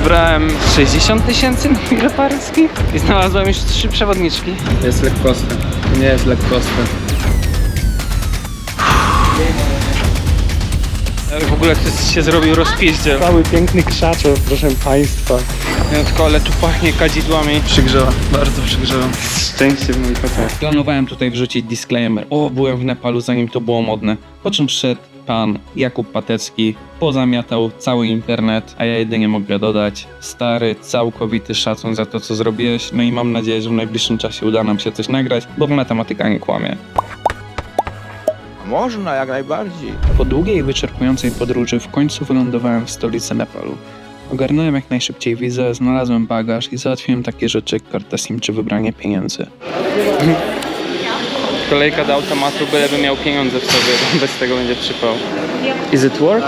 Wybrałem 60 tysięcy na Mile i znalazłem już trzy przewodniczki. Jest lekkostne. Nie jest lekkostne. Ale w ogóle ktoś się zrobił rozpiździel. Cały piękny krzaczor, proszę Państwa. Tylko, ale tu pachnie kadzidłami. Przygrzała, bardzo przygrzała. Szczęście w moich oczach. Planowałem tutaj wrzucić disclaimer. O, byłem w Nepalu zanim to było modne. Po czym przyszedł pan Jakub Patecki, pozamiatał cały internet, a ja jedynie mogę dodać stary, całkowity szacun za to, co zrobiłeś. No i mam nadzieję, że w najbliższym czasie uda nam się coś nagrać, bo matematyka nie kłamie. Można, jak najbardziej. Po długiej i wyczerpującej podróży w końcu wylądowałem w stolicy Nepalu. Ogarnąłem jak najszybciej wizę, znalazłem bagaż i załatwiłem takie rzeczy jak karta SIM czy wybranie pieniędzy. Kolejka do automatu, byleby miał pieniądze w sobie, bo bez tego będzie przypał. Is it work?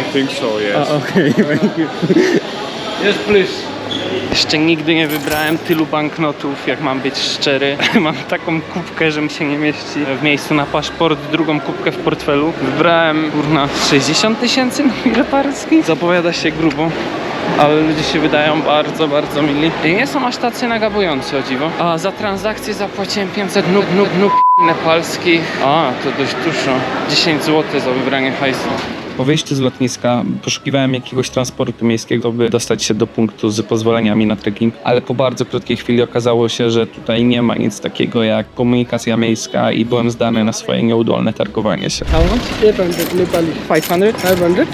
I think so, yes. Okej, thank you. Yes, please. Jeszcze nigdy nie wybrałem tylu banknotów, jak mam być szczery. Mam taką kubkę, że mi się nie mieści w miejscu na paszport, drugą kubkę w portfelu. Wybrałem, kurna, 60 tysięcy na Mile Paryski. Zapowiada się grubo. Ale ludzie się wydają bardzo, bardzo mili. I nie są aż tacy nagabujący, o dziwo. A za transakcję zapłaciłem 500 nuk, nuk, nuk nepalskich. A, to dość dużo. 10 zł za wybranie hajsu. Po wyjściu z lotniska poszukiwałem jakiegoś transportu miejskiego, by dostać się do punktu z pozwoleniami na trekking, ale po bardzo krótkiej chwili okazało się, że tutaj nie ma nic takiego jak komunikacja miejska i byłem zdany na swoje nieudolne targowanie się. How much? 800 Nepali. 500? 500?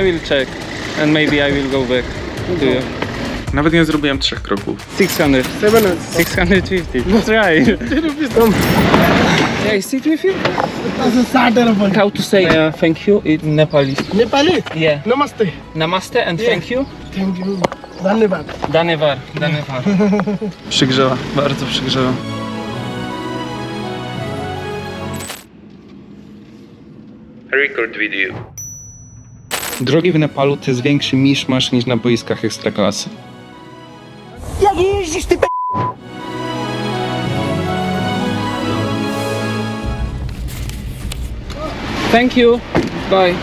I will check and maybe I will go back to you. Nawet nie zrobiłem trzech kroków. 600. 700. 650. That's right. 50 rupees come. Yeah, I sit with you. How to say uh, thank you in Nepalese? Nepali? Yeah. Namaste. Namaste and Yeah. thank you. Thank you. Dhanyavad. Danewar, Danewar. Przygrzała, bardzo przygrzała. Record video. Drogi w Nepalu to jest większy miszmasz niż na boiskach ekstraklasy. Thank you. Bye.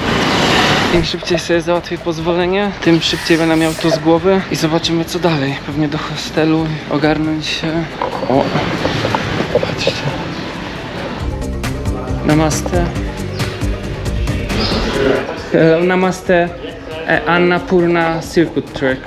Im szybciej sobie załatwię pozwolenie, tym szybciej będę miał to z głowy i zobaczymy co dalej. Pewnie do hostelu, ogarnąć się. O, patrzcie. Namaste. Hello, namaste. E, Annapurna Circuit Trek.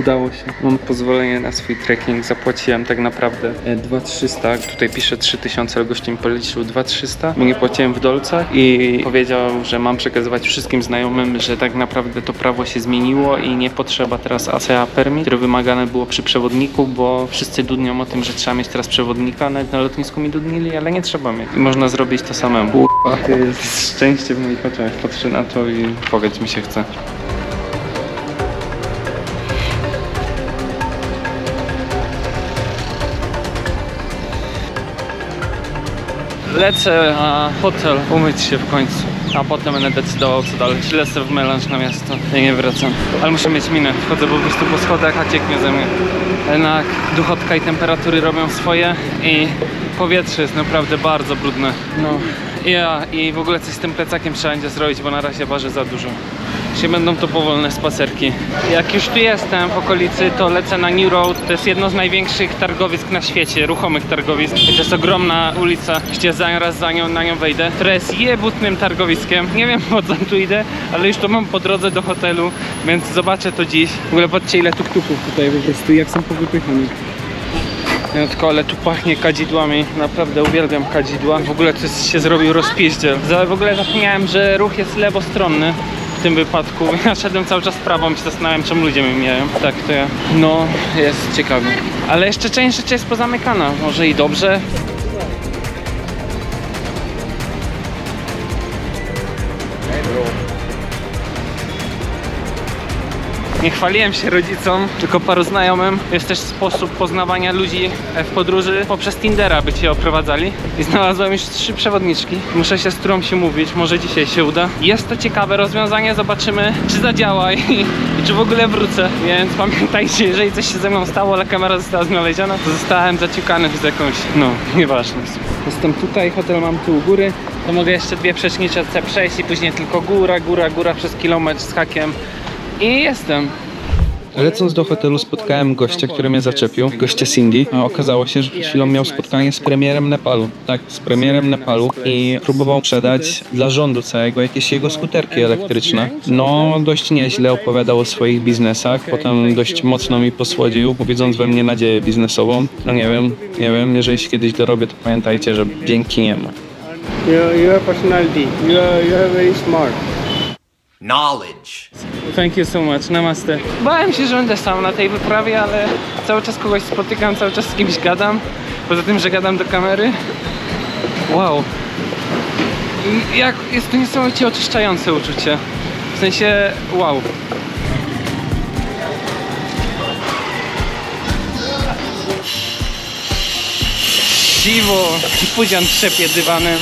Udało się. Mam pozwolenie na swój trekking. Zapłaciłem tak naprawdę e, 2300. Tutaj pisze 3000, ale gościem policzył 2300, bo nie płaciłem w dolcach i powiedział, że mam przekazywać wszystkim znajomym, że tak naprawdę to prawo się zmieniło i nie potrzeba teraz ACA permit, które wymagane było przy przewodniku, bo wszyscy dudnią o tym, że trzeba mieć teraz przewodnika. Nawet na lotnisku mi dudnili, ale nie trzeba mieć. I można zrobić to samemu. Kurwa, to jest szczęście w moich oczach. Patrzę na to i płakać mi się chce. Lecę na hotel, umyć się w końcu. A potem będę decydował co dalej. Czy lecę w melanż na miasto, ja nie wracam. Ale muszę mieć minę. Wchodzę po prostu po schodach, a cieknie ze mnie. Jednak duchotka i temperatury robią swoje i powietrze jest naprawdę bardzo brudne. No. Ja i w ogóle coś z tym plecakiem trzeba będzie zrobić, bo na razie waży za dużo. Będą to powolne spacerki. Jak już tu jestem w okolicy, to lecę na New Road. To jest jedno z największych targowisk na świecie, ruchomych targowisk. To jest ogromna ulica, gdzie zaraz za nią, na nią wejdę, która jest jebutnym targowiskiem. Nie wiem po co tu idę, ale już to mam po drodze do hotelu, więc zobaczę to dziś. W ogóle patrzcie ile tuktuków tutaj po prostu, jak są powypychane. No tylko, ale tu pachnie kadzidłami. Naprawdę uwielbiam kadzidła. W ogóle jest, się zrobił rozpiździel. W ogóle zapomniałem, że ruch jest lewostronny tym wypadku. Ja szedłem cały czas prawą i się zastanawiam, czemu ludzie mnie mijają. Tak, to ja. No, jest ciekawie. Ale jeszcze część rzeczy jest pozamykana. Może i dobrze. Nie chwaliłem się rodzicom, tylko paru znajomym. Jest też sposób poznawania ludzi w podróży poprzez Tindera, by cię oprowadzali. I znalazłem już trzy przewodniczki. Muszę się z którą się mówić, może dzisiaj się uda. Jest to ciekawe rozwiązanie, zobaczymy czy zadziała i, i czy w ogóle wrócę. Więc pamiętajcie, jeżeli coś się ze mną stało, ale kamera została znaleziona, to zostałem zaciukany z jakąś, no, nieważne. Jestem tutaj, hotel mam tu u góry. To mogę jeszcze dwie przecznicze przejść i później tylko góra, góra, góra przez kilometr z hakiem. I jestem. Lecąc do hotelu spotkałem gościa, który mnie zaczepił, gościa Cindy. A okazało się, że przed chwilą miał spotkanie z premierem Nepalu. Tak, z premierem Nepalu i próbował sprzedać dla rządu całego jakieś jego skuterki elektryczne. No, dość nieźle opowiadał o swoich biznesach, potem dość mocno mi posłodził, widząc we mnie nadzieję biznesową. No nie wiem, nie wiem, jeżeli się kiedyś dorobię, to pamiętajcie, że dzięki niemu. Your, your personality. You are, you are very smart. Knowledge. Thank you so much, namaste. Bałem się, że będę sam na tej wyprawie, ale cały czas kogoś spotykam, cały czas z kimś gadam. Poza tym, że gadam do kamery. Wow. I jak, jest to niesamowicie oczyszczające uczucie. W sensie, wow. Siwo, Pudzian trzepie dywanem.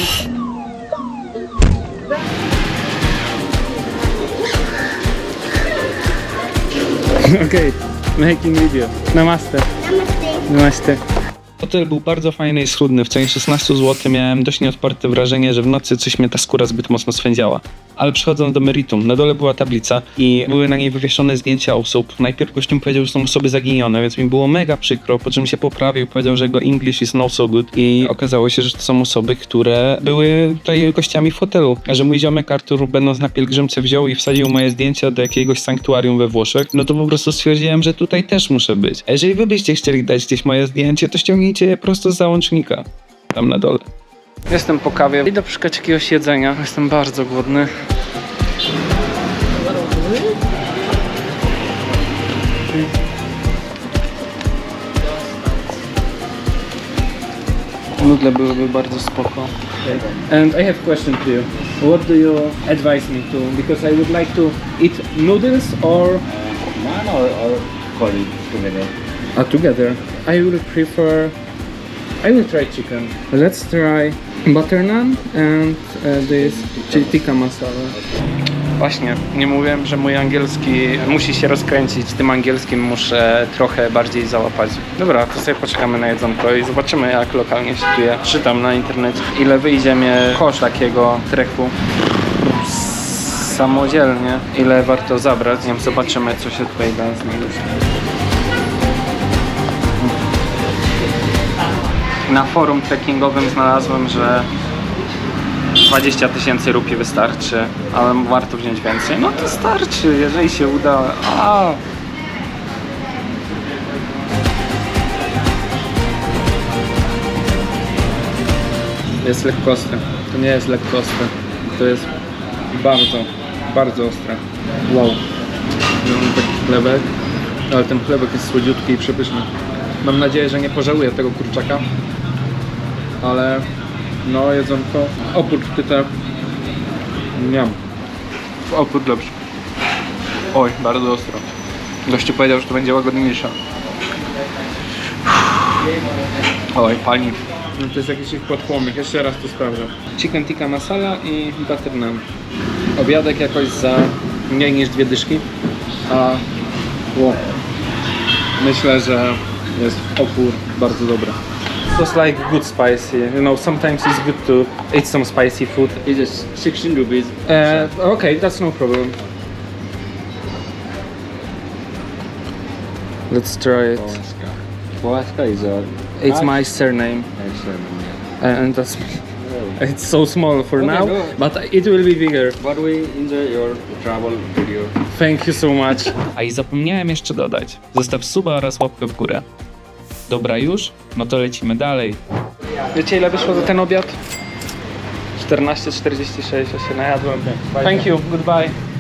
Okay, making video. Namaste. Namaste. Hotel był bardzo fajny i schludny. W cenie 16 zł miałem dość nieodparte wrażenie, że w nocy coś mnie ta skóra zbyt mocno swędziała. Ale przechodząc do meritum, na dole była tablica i były na niej wywieszone zdjęcia osób. Najpierw gościom powiedział, że są osoby zaginione, więc mi było mega przykro, po czym się poprawił, powiedział, że jego English is no so good i okazało się, że to są osoby, które były tutaj gościami w hotelu. A że mój ziomek Artur będąc na pielgrzymce wziął i wsadził moje zdjęcia do jakiegoś sanktuarium we Włoszech, no to po prostu stwierdziłem, że tutaj też muszę być. A jeżeli wy byście chcieli dać gdzieś moje zdjęcie, to ściągnijcie je prosto z załącznika. Tam na dole. Jestem po kawie. Idę poszukać jakiegoś jedzenia. Jestem bardzo głodny. Nudle byłyby bardzo spoko. And I have a question to you. What do you advise me to? Because I would like to eat noodles or Naan or, or curry together? Uh, together. I will prefer. I will try chicken. Let's try butter naan and uh, this tikka masala. Właśnie, nie mówiłem, że mój angielski musi się rozkręcić. Tym angielskim muszę trochę bardziej załapać. Dobra, to sobie poczekamy na jedzonko i zobaczymy jak lokalnie się czuje. Czytam na internecie ile wyjdzie mnie koszt takiego treku samodzielnie, ile warto zabrać. Nie zobaczymy co się tutaj da znaleźć. Na forum trekkingowym znalazłem, że 20 tysięcy rupii wystarczy, ale warto wziąć więcej. No to starczy, jeżeli się uda. A. Jest lekko ostre. To nie jest lekko ostre. To jest bardzo, bardzo ostre. Wow. Mam taki chlebek, ale ten chlebek jest słodziutki i przepyszny. Mam nadzieję, że nie pożałuję tego kurczaka, ale no jedzonko, oprócz tyte, miam. Oprócz lepszy. Oj, bardzo ostro. Gościu powiedział, że to będzie łagodniejsze. Oj, pani. No to jest jakiś ich podpłomyk, jeszcze raz to sprawdzę. Chicken tikka masala i butter naan. Obiadek jakoś za mniej niż dwie dyszki, a wow. myślę, że jest opór bardzo dobry. Was like good spicy, you know, sometimes it's good to eat some spicy food. It is 16 rupees. Uh, okay, that's no problem. Let's try it. Połaska is a It's my surname, and that's it's so small for now, no. but it will be bigger. But we enjoy your travel video. Thank you so much. A i zapomniałem jeszcze dodać. Zostaw suba oraz łapkę w górę. Dobra już? No to lecimy dalej. Wiecie ile wyszło za ten obiad? 14,46, ja się najadłem. Thank you, goodbye.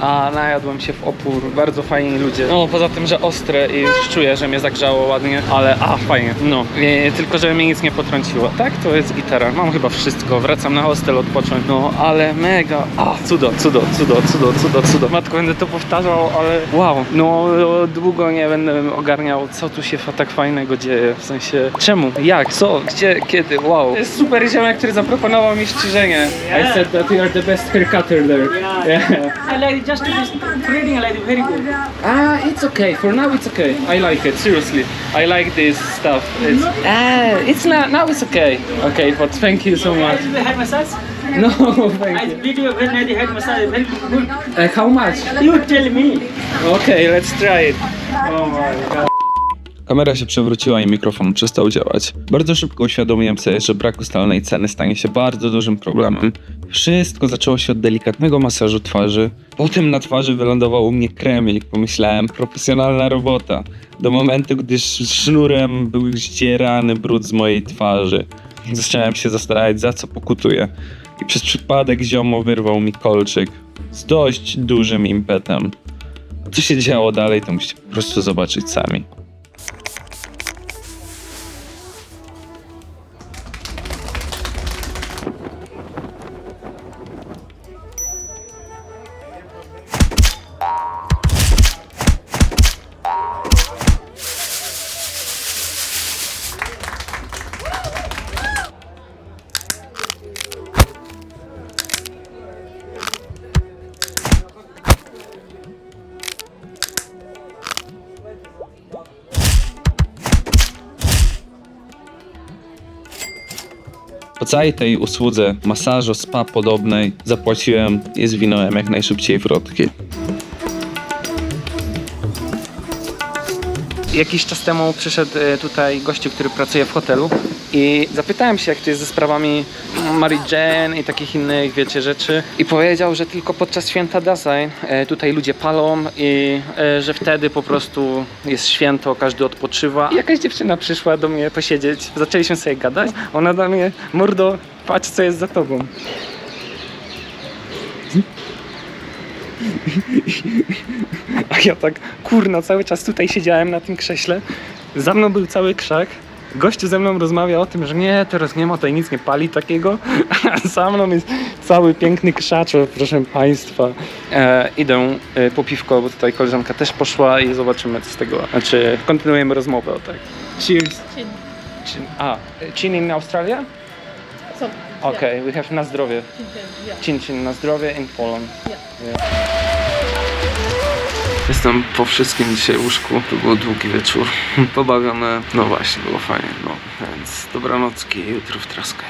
A najadłem się w opór, bardzo fajni ludzie. No poza tym, że ostre i już czuję, że mnie zagrzało ładnie, ale a fajnie. No, nie, tylko żeby mnie nic nie potrąciło. Tak, to jest gitara. Mam chyba wszystko. Wracam na hostel odpocząć. No, ale mega. A, cudo, cudo, cudo, cudo, cudo, cudo. Matko, będę to powtarzał, ale wow. No, długo nie będę ogarniał, co tu się tak fajnego dzieje. W sensie, czemu, jak, co, gdzie, kiedy, wow. To jest super ziomek, który zaproponował mi strzyżenie. I said that you are the best haircutter there. Yeah. I like just reading, I like very good. Ah, it's okay. For now, it's okay. I like it. Seriously, I like this stuff. It's ah, it's not now. It's okay. Okay, but thank you so much. Head massage? No, thank I you. video very nice head massage, very good. Uh, how much? You tell me. Okay, let's try it. Oh my god. Kamera się przewróciła i mikrofon przestał działać. Bardzo szybko uświadomiłem sobie, że brak ustalnej ceny stanie się bardzo dużym problemem. Wszystko zaczęło się od delikatnego masażu twarzy. Potem na twarzy wylądował u mnie kremik. Pomyślałem, profesjonalna robota. Do momentu, gdy sz- sznurem był zdzierany brud z mojej twarzy. Zacząłem się zastanawiać, za co pokutuję. I przez przypadek ziomo wyrwał mi kolczyk. Z dość dużym impetem. Co się działo dalej, to musicie po prostu zobaczyć sami. Całej tej usłudze masażu spa podobnej zapłaciłem i zwinąłem jak najszybciej wrotki. Jakiś czas temu przyszedł e, tutaj gościu, który pracuje w hotelu i zapytałem się, jak to jest ze sprawami Mary Jane i takich innych, wiecie, rzeczy. I powiedział, że tylko podczas święta Dasein e, tutaj ludzie palą i e, że wtedy po prostu jest święto, każdy odpoczywa. I jakaś dziewczyna przyszła do mnie posiedzieć, zaczęliśmy sobie gadać. Ona do mnie, mordo, patrz co jest za tobą. A ja tak, kurna, cały czas tutaj siedziałem na tym krześle. Za mną był cały krzak. Gościu ze mną rozmawia o tym, że nie, teraz nie ma tutaj nic nie pali takiego, a za mną jest cały piękny krzaczo, proszę Państwa. E, idę e, po piwko, bo tutaj koleżanka też poszła i zobaczymy co z tego, znaczy kontynuujemy rozmowę o tak. Cheers. Chin. Chin. A, chin in Australia? So, Okej, we have na zdrowie. chin, chin, yeah. Chin Chin na zdrowie in Poland. Yeah. Jestem po wszystkim dzisiaj łóżku. To był długi wieczór. Pobawione. No właśnie, było fajnie. No, więc dobranocki, jutro w traskę.